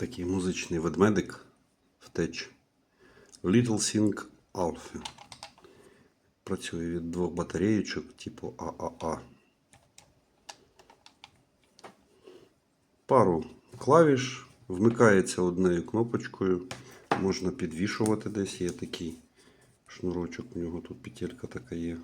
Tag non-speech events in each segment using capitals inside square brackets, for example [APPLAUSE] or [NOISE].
Такий музичний ведмедик втеч. Little Thing Alpha. Працює від двох батареєчок типу ААА. Пару клавіш. Вмикається однією кнопочкою. Можна підвішувати десь. Є такий шнурочок. У нього тут петелька така є.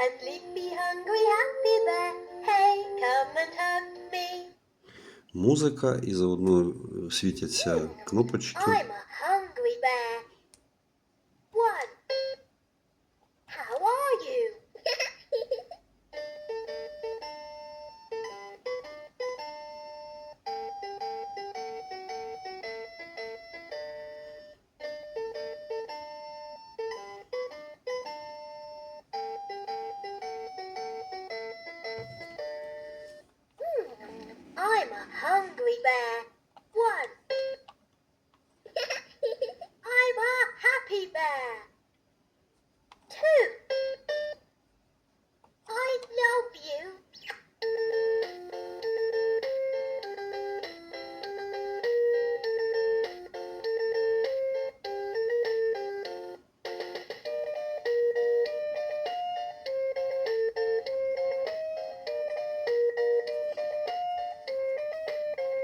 Two, three. A sleepy, hungry, happy bear. Hey, come and hug me. Музика і заодно е, світяться кнопочки. I'm a hungry bear. I'm a hungry bear. One. [LAUGHS] I'm a happy bear.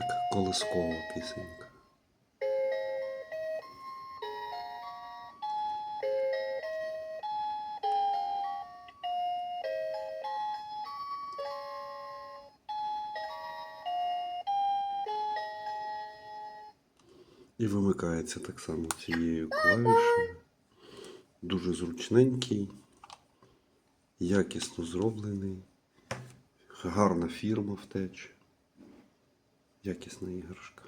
Така колискова пісенька. І вимикається так само цією клавішею. Дуже зручненький, якісно зроблений, гарна фірма втеч. Якісна іграшка.